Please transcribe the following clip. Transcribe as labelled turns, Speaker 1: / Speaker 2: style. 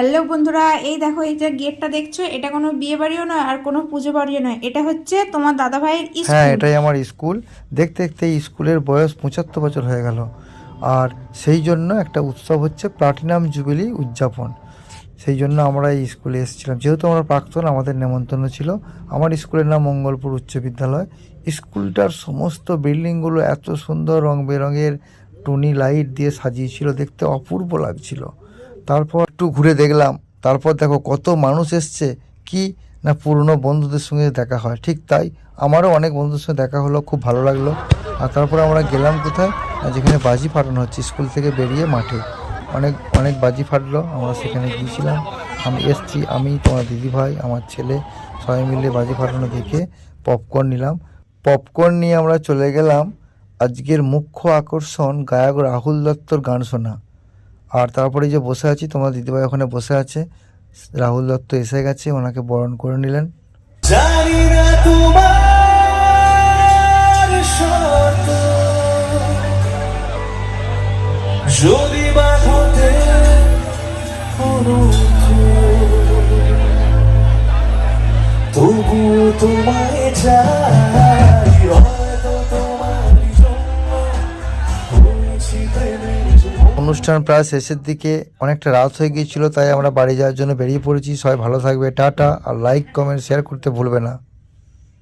Speaker 1: Hello বন্ধুরা এই দেখো এই যে গেটটা দেখছ এটা কোনো বিয়ে বাড়িও নয় আর কোনো পুজো বাড়িও নয়। এটা হচ্ছে তোমার দাদা ভাইয়ের
Speaker 2: হ্যাঁ এটাই আমার স্কুল। দেখতে দেখতে এই স্কুলের বয়স পঁচাত্তর বছর হয়ে গেল। আর সেই জন্য একটা উৎসব হচ্ছে প্লাটিনাম জুবিলি উদযাপন। সেই জন্য আমরা এই স্কুলে এসেছিলাম। যেহেতু আমরা প্রাক্তন আমাদের নেমন্তন্ন ছিল। আমার স্কুলের নাম মঙ্গলপুর উচ্চ বিদ্যালয়। স্কুলটার সমস্ত বিল্ডিংগুলো এত সুন্দর রং বেরঙের টুনি লাইট দিয়ে সাজিয়েছিল। দেখতে অপূর্ব লাগছিল। তারপর একটু ঘুরে দেখলাম। তারপর দেখো কত মানুষ এসছে। কি না পুরনো বন্ধুদের সঙ্গে দেখা হয়। ঠিক তাই আমারও অনেক বন্ধুদের সঙ্গে দেখা হলো, খুব ভালো লাগল। আর তারপরে আমরা গেলাম কোথায়? যেখানে বাজি ফাটানো হচ্ছে, স্কুল থেকে বেরিয়ে মাঠে। অনেক অনেক বাজি ফাটলো, আমরা সেখানে গিয়েছিলাম। আমি এসছি, আমি, তোমার দিদি ভাই আমার ছেলে, সবাই মিলে বাজি ফাটানো দেখে পপকর্ন নিলাম। পপকর্ন নিয়ে আমরা চলে গেলাম আজকের মুখ্য আকর্ষণ, গায়ক রাহুল দত্তর গান শোনা। আর তারপরে যে বসে আছি, তোমার দিদিভাই ওখানে বসে আছে। রাহুল দত্ত এসে গেছে, ওনাকে বরণ করে নিলেন।
Speaker 3: তোমায় চাই
Speaker 2: অনুষ্ঠান প্রায় শেষের দিকে অনেকটা রাত হয়ে গিয়েছিল, তাই আমরা বাড়ি যাওয়ার জন্য বেরিয়ে পড়েছি। সবাই ভালো থাকবে, টাটা। আর লাইক কমেন্ট শেয়ার করতে ভুলবে না।